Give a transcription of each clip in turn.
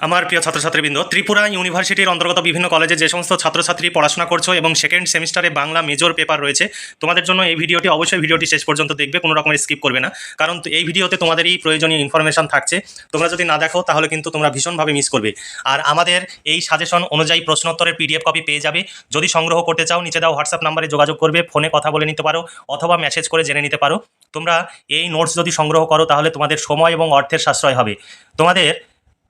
আমার প্রিয় ছাত্রছাত্রীবৃন্দ, ত্রিপুরা ইউনিভার্সিটির অন্তর্গত বিভিন্ন কলেজে যে সমস্ত ছাত্রছাত্রী পড়াশোনা করছ এবং সেকেন্ড সেমিস্টারে বাংলা মেজর পেপার রয়েছে, তোমাদের জন্য এই ভিডিওটি অবশ্যই ভিডিওটি শেষ পর্যন্ত দেখবে, কোনো রকমের স্কিপ করবে না। কারণ এই ভিডিওতে তোমাদেরই প্রয়োজনীয় ইনফরমেশন থাকছে। তোমরা যদি না দেখো, তাহলে কিন্তু তোমরা ভীষণভাবে মিস করবে। আর আমাদের এই সাজেশন অনুযায়ী প্রশ্নোত্তরের পিডিএফ কপি পেয়ে যাবে। যদি সংগ্রহ করতে চাও, নিচে দাও হোয়াটসঅ্যাপ নাম্বারে যোগাযোগ করবে ফোনে কথা বলে নিতে পারো, অথবা মেসেজ করে জেনে নিতে পারো। তোমরা এই নোটস যদি সংগ্রহ করো, তাহলে তোমাদের সময় এবং অর্থের সাশ্রয় হবে। তোমাদের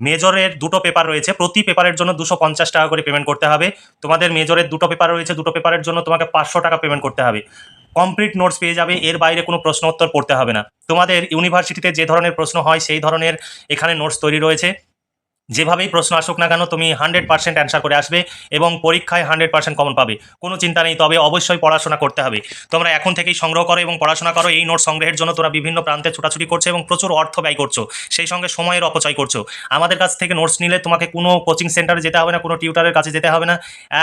মেজরের দুটো পেপার রয়েছে। প্রতি পেপারের জন্য দুশো পঞ্চাশ টাকা করে পেমেন্ট করতে হবে। তোমাদের মেজরের দুটো পেপার রয়েছে, দুটো পেপারের জন্য তোমাকে পাঁচশো টাকা পেমেন্ট করতে হবে। কমপ্লিট নোটস পেয়ে যাবে, এর বাইরে কোনো প্রশ্ন উত্তর পড়তে হবে না। তোমাদের ইউনিভার্সিটিতে যে ধরনের প্রশ্ন হয়, সেই ধরনের এখানে নোটস তৈরি রয়েছে। যেভাবেই প্রশ্ন আসুক না কেন, তুমি হান্ড্রেড পার্সেন্ট অ্যান্সার করে আসবে এবং পরীক্ষায় হান্ড্রেড পার্সেন্ট কমন পাবে। কোনো চিন্তা নেই, তবে অবশ্যই পড়াশোনা করতে হবে। তোমরা এখন থেকেই সংগ্রহ করো এবং পড়াশোনা করো, এই নোট সংগ্রহের জন্য তোমরা বিভিন্ন প্রান্তে ছোটাছুটি করছ এবং প্রচুর অর্থ ব্যয় করছ। সেই সঙ্গে সময়ের অপচয় করছ। আমাদের কাছ থেকে নোটস নিলে তোমাকে কোনো কোচিং সেন্টারে যেতে হবে না, কোনো টিউটারের কাছে যেতে হবে না।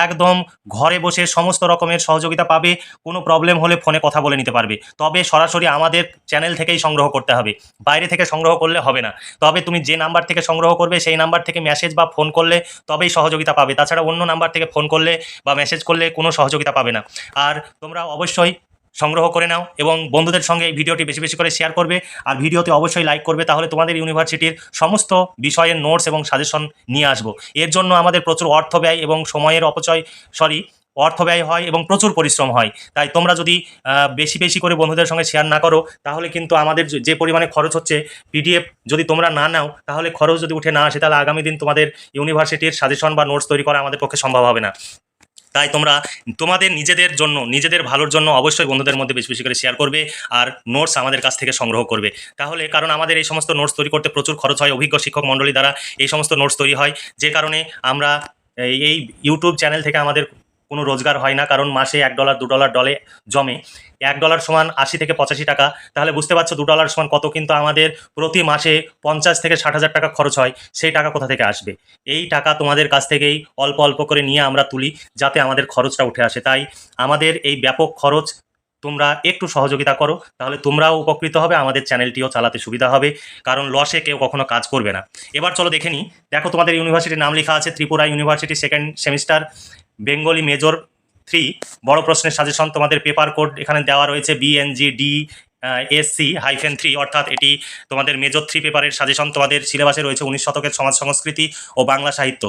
একদম ঘরে বসে সমস্ত রকমের সহযোগিতা পাবে, কোনো প্রবলেম হলে ফোনে কথা বলে নিতে পারবে। তবে সরাসরি আমাদের চ্যানেল থেকেই সংগ্রহ করতে হবে। বাইরে থেকে সংগ্রহ করলে হবে না। তবে তুমি যে নাম্বার থেকে সংগ্রহ করবে, সেই নাম্বার থেকে মেসেজ বা ফোন করলে তবেই সহযোগিতা পাবে। তাছাড়া অন্য নাম্বার থেকে ফোন করলে বা মেসেজ করলে কোনো সহযোগিতা পাবে না। আর তোমরা অবশ্যই সংগ্রহ করে নাও এবং বন্ধুদের সঙ্গে এই ভিডিওটি বেশি বেশি করে শেয়ার করবে। আর ভিডিওতে অবশ্যই লাইক করবে, তাহলে তোমাদের ইউনিভার্সিটির সমস্ত বিষয়ের নোটস এবং সাজেশন নিয়ে আসব। এর জন্য আমাদের প্রচুর অর্থ ব্যয় এবং সময়ের অপচয় সরি অর্থ ব্যয় হয় এবং প্রচুর পরিশ্রম হয়। তাই তোমরা যদি বেশি বেশি করে বন্ধুদের সঙ্গে শেয়ার না করো, তাহলে কিন্তু আমাদের যে- পরিমাণে খরচ হচ্ছে পিডিএফ যদি তোমরা না নাও, তাহলে খরচ যদি উঠে না আসে, তাহলে আগামী দিন তোমাদের ইউনিভার্সিটির সাজেশন বা নোটস তৈরি করা আমাদের পক্ষে সম্ভব হবে না। তাই তোমরা তোমাদের নিজেদের জন্য, নিজেদের ভালোর জন্য অবশ্যই বন্ধুদের মধ্যে বেশি বেশি করে শেয়ার করবে আর নোটস আমাদের কাছ থেকে সংগ্রহ করবে। তাহলে কারণ আমাদের এই সমস্ত নোটস তৈরি করতে প্রচুর খরচ হয়, অভিজ্ঞ শিক্ষক মণ্ডলী দ্বারা এই সমস্ত নোটস তৈরি হয়। যে কারণে আমরা এই ইউটিউব চ্যানেল থেকে আমাদের কোনো রোজগার হয় না, কারণ মাসে এক ডলার দু ডলার ডলে জমে। এক ডলার সমান আশি থেকে পঁচাশি টাকা। তাহলে বুঝতে পারছ, দু ডলার সমান কত কিন্তু আমাদের প্রতি মাসে পঞ্চাশ থেকে ষাট হাজার টাকা খরচ হয়। সেই টাকা কোথা থেকে আসবে? এই টাকা তোমাদের কাছ থেকেই অল্প অল্প করে নিয়ে আমরা তুলি, যাতে আমাদের খরচটা উঠে আসে। তাই আমাদের এই ব্যাপক খরচ তোমরা একটু সহযোগিতা করো, তাহলে তোমরাও উপকৃত হবে, আমাদের চ্যানেলটিও চালাতে সুবিধা হবে, কারণ লসে কেউ কখনো কাজ করবে না। এবার চলো দেখে নিই। দেখো তোমাদের ইউনিভার্সিটির নাম লেখা আছে, Tripura university second semester Bengali major three. বড় প্রশ্নের সাজেশন তোমাদের পেপার কোড এখানে দেওয়া রয়েছে BNG D SC hyphen three অর্থাৎ এটি তোমাদের মেজর থ্রি পেপারের সাজেশন তোমাদের সিলেবাসে রয়েছে উনিশ শতকের সমাজ সংস্কৃতি ও বাংলা সাহিত্য।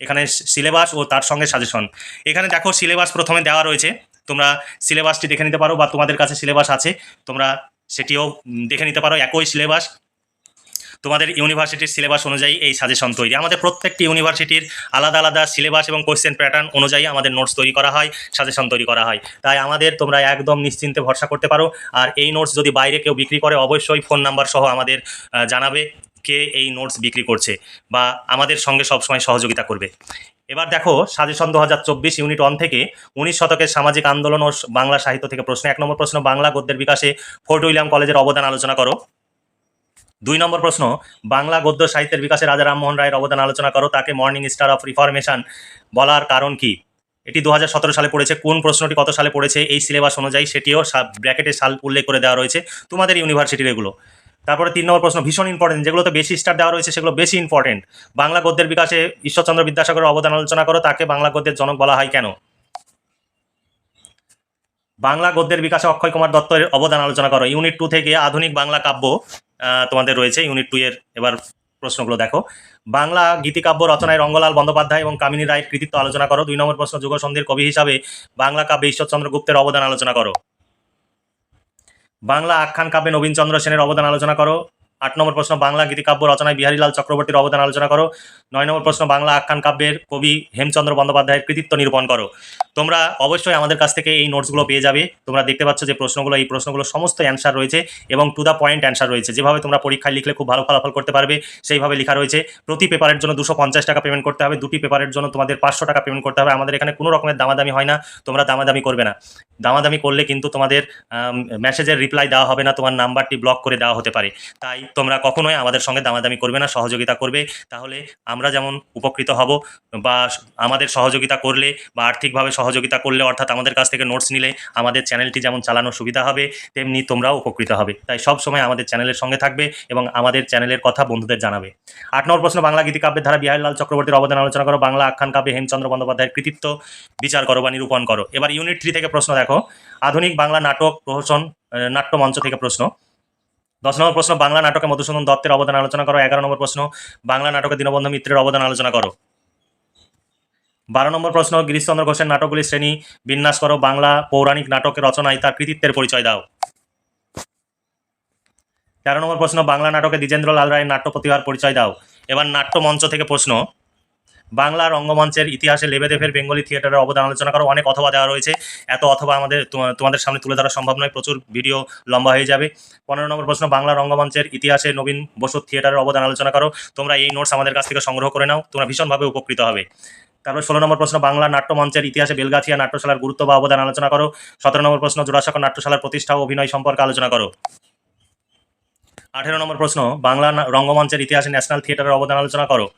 এখানে সিলেবাস ও তার সঙ্গে সাজেশন এখানে দেখো সিলেবাস প্রথমে দেওয়া রয়েছে, তোমরা সিলেবাসটি দেখে নিতে পারো বা তোমাদের কাছে সিলেবাস আছে, তোমরা সেটিও দেখে নিতে পারো। একই সিলেবাস তোমাদের ইউনিভার্সিটির সিলেবাস অনুযায়ী এই সাজেশন তৈরি। আমাদের প্রত্যেকটি ইউনিভার্সিটির আলাদা আলাদা সিলেবাস এবং কোয়েশ্চেন প্যাটার্ন অনুযায়ী আমাদের নোটস তৈরি করা হয় সাজেশন তৈরি করা হয়। তাই আমাদের তোমরা একদম নিশ্চিন্তে ভরসা করতে পারো। আর এই নোটস যদি বাইরে কেউ বিক্রি করে, অবশ্যই ফোন নাম্বার সহ আমাদের জানাবে কে এই নোটস বিক্রি করছে বা আমাদের সঙ্গে সবসময় সহযোগিতা করবে। এবার দেখো সাজেশন দু হাজার চব্বিশ ইউনিট ওয়ান থেকে উনিশ শতকের সামাজিক আন্দোলন ও বাংলা সাহিত্য থেকে প্রশ্ন। এক নম্বর প্রশ্ন, বাংলা গদ্যের বিকাশে ফোর্ট উইলিয়াম কলেজের অবদান আলোচনা করো। দুই নম্বর প্রশ্ন, বাংলা গদ্য সাহিত্যের বিকাশে রাজা রামমোহন রায়ের অবদান আলোচনা করো, তাকে মর্নিং স্টার অফ রিফরমেশন বলার কারণ কি? এটি দু হাজার সতেরো সালে পড়েছে, কোন প্রশ্নটি কত সালে পড়েছে, এই সিলেবাস অনুযায়ী সেটিও ব্র্যাকেটে সাল উল্লেখ করে দেওয়া রয়েছে, তোমাদের ইউনিভার্সিটির এগুলো। তারপরে তিন নম্বর প্রশ্ন, ভীষণ ইম্পর্টেন্ট যেগুলোতে বেশি স্টার দেওয়া রয়েছে সেগুলো বেশি ইম্পর্টেন্ট বাংলা গদ্যের বিকাশে ঈশ্বরচন্দ্র বিদ্যাসাগরের অবদান আলোচনা করো, তাকে বাংলা গদ্যের জনক বলা হয় কেন? বাংলা গদ্যের বিকাশে অক্ষয় কুমার দত্তের অবদান আলোচনা করো, ইউনিট টু থেকে আধুনিক বাংলা কাব্য তোমাদের রয়েছে ইউনিট টু এর এবার প্রশ্নগুলো দেখো। বাংলা গীতিকাব্য রচনায় রঙ্গলাল বন্দ্যোপাধ্যায় এবং কামিনী রায়ের কৃতিত্ব আলোচনা করো। দুই নম্বর প্রশ্ন, যুগসন্ধির কবি হিসাবে বাংলা কাব্যে ঈশ্বরচন্দ্র গুপ্তের অবদান আলোচনা করো। বাংলা আখ্যান কাব্যে নবীনচন্দ্র সেনের অবদান আলোচনা করো। আট নম্বর প্রশ্ন, বাংলা গীতিকাব্য রচনায় বিহারীলাল চক্রবর্তীর অবদান আলোচনা করো। নয় নম্বর প্রশ্ন, বাংলা আখ্যান কাব্যের কবি হেমচন্দ্র বন্দ্যোপাধ্যায়ের কৃতিত্ব নিরূপণ করো। তোমরা অবশ্যই আমাদের কাছ থেকে এই নোটসগুলো পেয়ে যাবে। তোমরা দেখতে পাচ্ছ যে প্রশ্নগুলো, এই প্রশ্নগুলো সমস্ত অ্যান্সার রয়েছে এবং টু দ্য পয়েন্ট অ্যান্সার রয়েছে। যেভাবে তোমরা পরীক্ষায় লিখলে খুব ভালো ফলাফল করতে পারবে, সেইভাবে লেখা রয়েছে। প্রতি পেপারের জন্য দুশো পঞ্চাশ টাকা পেমেন্ট করতে হবে। দুটি পেপারের জন্য তোমাদের পাঁচশো টাকা পেমেন্ট করতে হবে। আমাদের এখানে কোনো রকমের দামাদামি হয় না। তোমরা দামাদামি করবে না। দামাদামি করলে কিন্তু তোমাদের মেসেজের রিপ্লাই দেওয়া হবে না। তোমার নাম্বারটি ব্লক করে দেওয়া হতে পারে। তাই তোমরা কখনোই আমাদের সঙ্গে দামাদামি করবে না, সহযোগিতা করবে। তাহলে আমরা যেমন উপকৃত হব বা আমাদের সহযোগিতা করলে বা আর্থিকভাবে সহযোগিতা করলে, অর্থাৎ আমাদের কাছ থেকে নোটস নিলে আমাদের চ্যানেলটি যেমন চালানোর সুবিধা হবে, তেমনি তোমরাও উপকৃত হবে। তাই সব সময় আমাদের চ্যানেলের সঙ্গে থাকবে এবং আমাদের চ্যানেলের কথা বন্ধুদের জানাবে। আট নম্বর প্রশ্ন, বাংলা গীতিকাব্যের ধারা বিহারলাল চক্রবর্তীর অবদান আলোচনা করো। বাংলা আখ্যান কাব্যে হেমচন্দ্র বন্দ্যোপাধ্যায়ের কৃতিত্ব, বিচার করো বা নিরূপণ করো। এবার ইউনিট থ্রি থেকে প্রশ্ন দেখো। আধুনিক বাংলা নাটক প্রহসন নাট্যমঞ্চ থেকে প্রশ্ন। দশ নম্বর প্রশ্ন, বাংলা নাটকে মধুসূদন দত্তের অবদান আলোচনা করো। এগারো নম্বর প্রশ্ন, বাংলা নাটকে দীনবন্ধু মিত্রের অবদান আলোচনা করো। বারো নম্বর প্রশ্ন, গিরিশচন্দ্র ঘোষের নাটকগুলি শ্রেণি বিন্যাস করো। বাংলা পৌরাণিক নাটকের রচনায় তার কৃতিত্বের পরিচয় দাও। তেরো নম্বর প্রশ্ন, বাংলা নাটকে দ্বিজেন্দ্র লাল রায়ের নাট্য প্রতিভার পরিচয় দাও। এবার নাট্য মঞ্চ থেকে প্রশ্ন বাংলা রঙ্গমঞ্চের ইতিহাসে লেবেদেভের বেঙ্গলি থিয়েটারের অবদান আলোচনা করো অনেক অথবা দেওয়া রয়েছে। এত অথবা আমাদের তোমা- তোমাদের সামনে তুলে ধরা সম্ভব নয়, প্রচুর ভিডিও লম্বা হয়ে যাবে। পনেরো নম্বর প্রশ্ন বাংলা রঙ্গমঞ্চের ইতিহাসে নবীন বসু থিয়েটারের অবদান আলোচনা করো। তোমরা এই নোটস আমাদের কাছ থেকে সংগ্রহ করে নাও, তোমরা ভীষণভাবে উপকৃত হবে। তারপর ষোলো নম্বর প্রশ্ন, বাংলা নাট্যমঞ্চের ইতিহাসে বেলগাছিয়া নাট্যশালার গুরুত্ব বা অবদান আলোচনা করো। সতেরো নম্বর প্রশ্ন, জোড়াসাঁকো নাট্যশালার প্রতিষ্ঠা ও অভিনয় সম্পর্কে আলোচনা করো। আঠেরো নম্বর প্রশ্ন, বাংলা রঙ্গমঞ্চের ইতিহাসে ন্যাশনাল থিয়েটারের অবদান আলোচনা করো।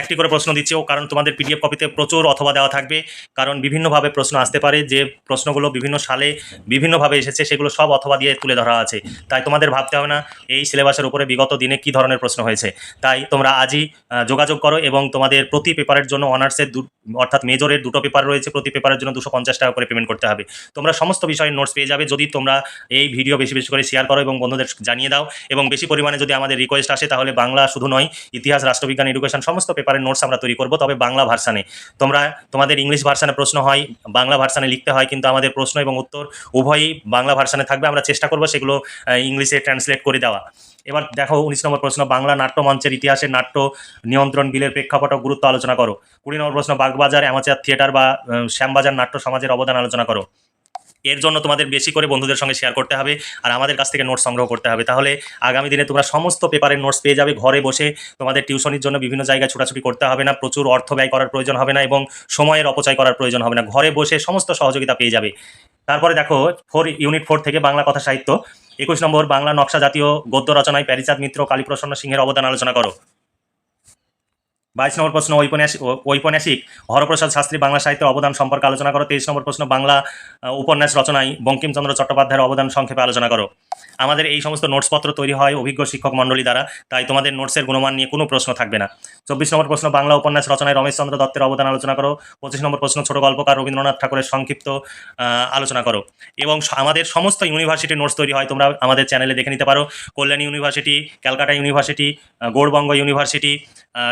একটি করে প্রশ্ন দিচ্ছি, ও কারণ তোমাদের পিডিএফ কপিতে প্রচুর অথবা দেওয়া থাকবে, কারণ বিভিন্নভাবে প্রশ্ন আসতে পারে, যে প্রশ্নগুলো বিভিন্ন সালে বিভিন্নভাবে এসেছে, সেগুলো সব অথবা দিয়ে তুলে ধরা আছে। তাই তোমাদের ভাবতে হবে না, এই সিলেবাসের উপরে বিগত দিনে কী ধরনের প্রশ্ন হয়েছে। তাই তোমরা আজই যোগাযোগ করো এবং তোমাদের প্রতি পেপারের জন্য অনার্সের অর্থাৎ মেজরের দুটো পেপার রয়েছে, প্রতি পেপারের জন্য দুশো পঞ্চাশ টাকা করে পেমেন্ট করতে হবে। তোমরা সমস্ত বিষয়ের নোটস পেয়ে যাবে, যদি তোমরা এই ভিডিও বেশি বেশি করে শেয়ার করো এবং বন্ধুদের জানিয়ে দাও, এবং বেশি পরিমাণে যদি আমাদের রিকোয়েস্ট আসে, তাহলে বাংলা শুধু নয়, ইতিহাস, রাষ্ট্রবিজ্ঞান এডুকেশন সমস্ত পেপারের নোটস আমরা তৈরি করব, তবে বাংলা ভার্সানে। তোমরা, তোমাদের ইংলিশ ভার্সানে প্রশ্ন হয়, বাংলা ভার্সানে লিখতে হয়, কিন্তু আমাদের প্রশ্ন এবং উত্তর উভয়ই বাংলা ভার্সানে থাকবে। আমরা চেষ্টা করব সেগুলো ইংলিশে ট্রান্সলেট করে দেওয়া। এবার দেখো উনিশ নম্বর প্রশ্ন, বাংলা নাট্য মঞ্চের ইতিহাসে নাট্য নিয়ন্ত্রণ বিলের প্রেক্ষাপট গুরুত্ব আলোচনা করো। কুড়ি নম্বর প্রশ্ন, বাগবাজার অ্যামাচার থিয়েটার বা শ্যামবাজার নাট্য সমাজের অবদান আলোচনা করো। এর জন্য তোমাদের বেশি করে বন্ধুদের সঙ্গে শেয়ার করতে হবে আর আমাদের কাছ থেকে নোটস সংগ্রহ করতে হবে। তাহলে আগামী দিনে তোমরা সমস্ত পেপারের নোটস পেয়ে যাবে। ঘরে বসে তোমাদের টিউশনির জন্য বিভিন্ন জায়গায় ছোটাছুটি করতে হবে না। প্রচুর অর্থ ব্যয় করার প্রয়োজন হবে না এবং সময়ের অপচয় করার প্রয়োজন হবে না। ঘরে বসে সমস্ত সহযোগিতা পেয়ে যাবে। তারপরে দেখো ফোর ইউনিট ফোর থেকে বাংলা কথা সাহিত্য। একুশ নম্বর, বাংলা নকশা জাতীয় গদ্য রচনায় প্যারিচাঁদ মিত্র, কালীপ্রসন্ন সিংহের অবদান আলোচনা করো। বাইশ নম্বর প্রশ্ন ঔপন্যাসিক ঔপন্যাসিক হরপ্রসাদ শাস্ত্রী বাংলা সাহিত্যের অবদান সম্পর্কে আলোচনা করো। তেইশ নম্বর প্রশ্ন, বাংলা উপন্যাস রচনায় বঙ্কিমচন্দ্র চট্টোপাধ্যায়ের অবদান সংক্ষেপে আলোচনা করো। আমাদের এই সমস্ত নোটসপত্র তৈরি হয় অভিজ্ঞ শিক্ষক মণ্ডলী দ্বারা। তাই তোমাদের নোটসের গুণমান নিয়ে কোনো প্রশ্ন থাকবে না। চব্বিশ নম্বর প্রশ্ন, বাংলা উপন্যাস রচনায় রমেশচন্দ্র দত্তের অবদান আলোচনা করো। পঁচিশ নম্বর প্রশ্ন, ছোট গল্পকার রবীন্দ্রনাথ ঠাকুরের সংক্ষিপ্ত আলোচনা করো। এবং আমাদের সমস্ত ইউনিভার্সিটির নোটস তৈরি হয়, তোমরা আমাদের চ্যানেলে দেখে নিতে পারো। Kalyani university Calcutta university Gourbanga university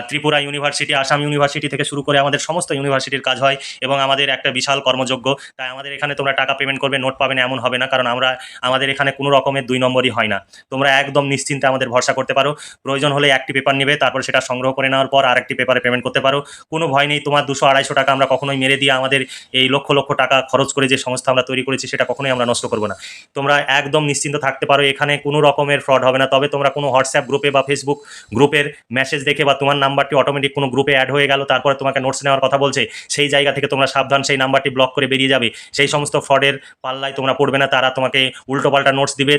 Tripura university Assam university থেকে শুরু করে আমাদের সমস্ত ইউনিভার্সিটির কাজ হয় এবং আমাদের একটা বিশাল কর্মযোগ্য। তাই আমাদের এখানে তোমরা টাকা পেমেন্ট করবে নোট পাবে না, এমন হবে না। কারণ আমরা, আমাদের এখানে কোনো রকমের দুই নম্বরই হয় না। তোমরা একদম নিশ্চিন্তে আমাদের ভরসা করতে পারো। প্রয়োজন হলে একটি পেপার নেবে, তারপর সেটা সংগ্রহ করে নেওয়ার পর আরেকটি পেপারে পেমেন্ট করতে পারো। কোনো ভয় নেই, তোমার দুশো আড়াইশো টাকা আমরা কখনোই মেরে দিয়ে আমাদের এই লক্ষ লক্ষ টাকা খরচ করে যে সংস্থা আমরা তৈরি করেছি, সেটা কখনোই আমরা নষ্ট করব না। তোমরা একদম নিশ্চিন্ত থাকতে পারো, এখানে কোনো রকমের ফ্রড হবে না। তবে তোমরা কোনো হোয়াটসঅ্যাপ গ্রুপে বা ফেসবুক গ্রুপের মেসেজ দেখে বা তোমার নাম্বারটি অটোমেটিক কোনো গ্রুপে অ্যাড হয়ে গেল, তারপরে তোমাকে নোটস নেওয়ার কথা বলছে, সেই জায়গা থেকে তোমরা সাবধান, সেই নাম্বারটি ব্লক করে বেরিয়ে যাবে। সেই সমস্ত ফ্রডের পাল্লায় তোমরা পড়বে না, তারা তোমাকে উল্টোপাল্টা নোটস দিবে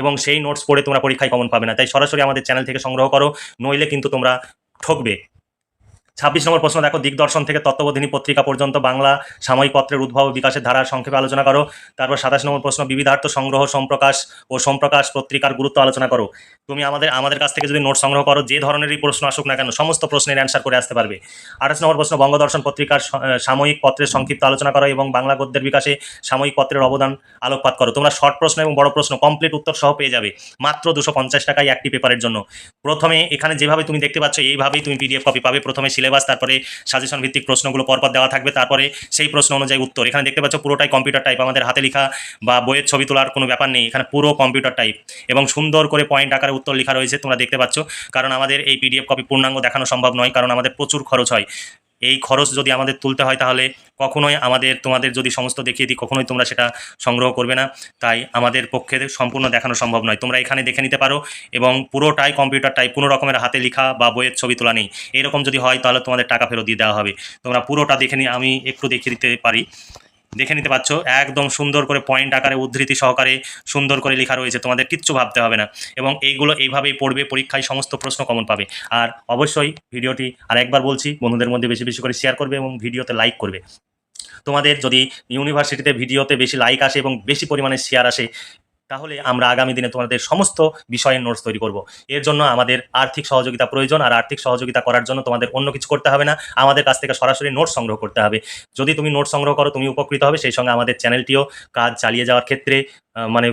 এবং সেই নোটস পড়ে তোমরা পরীক্ষায় কমন পাবে না। তাই সরাসরি আমাদের চ্যানেল থেকে সংগ্রহ করো, নইলে কিন্তু তোমরা ঠকবে। ছাব্বিশ নম্বর প্রশ্ন, দেখো, দিগদর্শন থেকে তত্ত্ববোধিনী পত্রিকা পর্যন্ত বাংলা সাময়িক পত্রের উদ্ভব বিকাশের ধারার সংক্ষেপে আলোচনা করো। তারপর সাতাশ নম্বর প্রশ্ন, বিবিধার্থ সংগ্রহ, সম্প্রকাশ ও সম্প্রকাশ পত্রিকার গুরুত্ব আলোচনা করো। তুমি আমাদের আমাদের কাছ থেকে যদি নোট সংগ্রহ করো, যে ধরনেরই প্রশ্ন আসুক না কেন, সমস্ত প্রশ্নের অ্যান্সার করে আসতে পারবে। আঠাশ নম্বর প্রশ্ন, বঙ্গদর্শন পত্রিকার সাময়িক পত্রের সংক্ষিপ্ত আলোচনা করো এবং বাংলা গদ্যের বিকাশে সাময়িক পত্রের অবদান আলোকপাত করো। তোমরা শর্ট প্রশ্ন এবং বড় প্রশ্ন, কমপ্লিট উত্তর সহ পেয়ে যাবে মাত্র দুশো পঞ্চাশ টাকায় একটি পেপারের জন্য। প্রথমে এখানে যেভাবে তুমি দেখতে পাচ্ছ, এইভাবেই তুমি পিডিএফ কপি পাবে। প্রথমে সিলেবাস তারপরে সাজেশন ভিত্তিক প্রশ্নগুলো পরপর দেওয়া থাকবে। তারপরে সেই প্রশ্ন অনুযায়ী উত্তর। এখানে দেখতে পাচ্ছ পুরোটাই কম্পিউটার টাইপ আমাদের হাতে লেখা বা বইয়ের ছবি তোলার কোনো ব্যাপার নেই। এখানে পুরো কম্পিউটার টাইপ এবং সুন্দর করে পয়েন্ট আকারে উত্তর লেখা রয়েছে তোমরা দেখতে পাচ্ছ। কারণ আমাদের এই পিডিএফ কপি পূর্ণাঙ্গ দেখানো সম্ভব নয়। কারণ আমাদের প্রচুর খরচ হয়। এই খরচ যদি আমাদের তুলতে হয় তাহলে কখনোই আমাদের, তোমাদের যদি সমস্ত দেখিয়ে দিই, কখনোই তোমরা সেটা সংগ্রহ করবে না। তাই আমাদের পক্ষে সম্পূর্ণ দেখানো সম্ভব নয়। তোমরা এখানে দেখে নিতে পারো এবং পুরোটাই কম্পিউটারটাই কোনো রকমের হাতে লেখা বা বইয়ের ছবি তোলা নেই। এরকম যদি হয় তাহলে তোমাদের টাকা ফেরত দিয়ে দেওয়া হবে। তোমরা পুরোটা দেখে নিয়ে, আমি একটু দেখিয়ে দিতে পারি। দেখে নিতে পাচ্ছ একদম সুন্দর করে পয়েন্ট আকারে, উদ্ধৃতি সহকারে সুন্দর করে লেখা রয়েছে। তোমাদের কিচ্ছু ভাবতে হবে না। এবং এইগুলো এইভাবেই পড়বে, পরীক্ষায় সমস্ত প্রশ্ন কমন পাবে। আর অবশ্যই ভিডিওটি আর একবার বলছি, বন্ধুদের মধ্যে বেশি বেশি করে শেয়ার করবে এবং ভিডিওতে লাইক করবে। তোমাদের যদি ইউনিভার্সিটিতে ভিডিওতে বেশি লাইক আসে এবং বেশি পরিমাণে শেয়ার আসে তাহলে আমরা আগামী দিনে তোমাদের সমস্ত বিষয়ে নোটস তৈরি করব। এর জন্য আমাদের আর্থিক সহযোগিতা প্রয়োজন, আর আর্থিক সহযোগিতা করার জন্য তোমাদের অন্য কিছু করতে হবে না। আমাদের কাছ থেকে সরাসরি নোট সংগ্রহ করতে হবে। যদি তুমি নোট সংগ্রহ করো, তুমি উপকৃত হবে। সেই সঙ্গে আমাদের চ্যানেলটিও কাজ চালিয়ে যাওয়ার ক্ষেত্রে মানে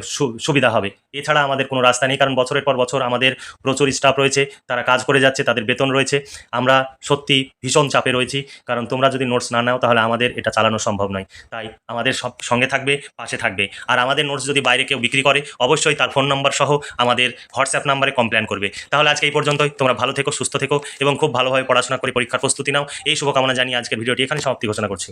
সুবিধা হবে। এছাড়া আমাদের কোনো রাস্তা নেই, কারণ বছরের পর বছর আমাদের প্রচুর স্টাফ রয়েছে, তারা কাজ করে যাচ্ছে, তাদের বেতন রয়েছে। আমরা সত্যি ভীষণ চাপে রয়েছি, কারণ তোমরা যদি নোটস না নাও, তাহলে আমাদের এটা চালানো সম্ভব নয়। তাই আমাদের সব সঙ্গে থাকবে, পাশে থাকবে। আর আমাদের নোটস যদি বাইরে কেউ বিক্রি করে, অবশ্যই তার ফোন নম্বর সহ আমাদের হোয়াটসঅ্যাপ নাম্বারে কমপ্লেন করবে। তাহলে আজকে এই পর্যন্তই। তোমরা ভালো থেকো, সুস্থ থেকো, এবং খুব ভালোভাবে পড়াশোনা করে পরীক্ষার প্রস্তুতি নাও। এই শুভকামনা জানিয়ে আজকের ভিডিওটি এখানে সমাপ্তি ঘোষণা করছি।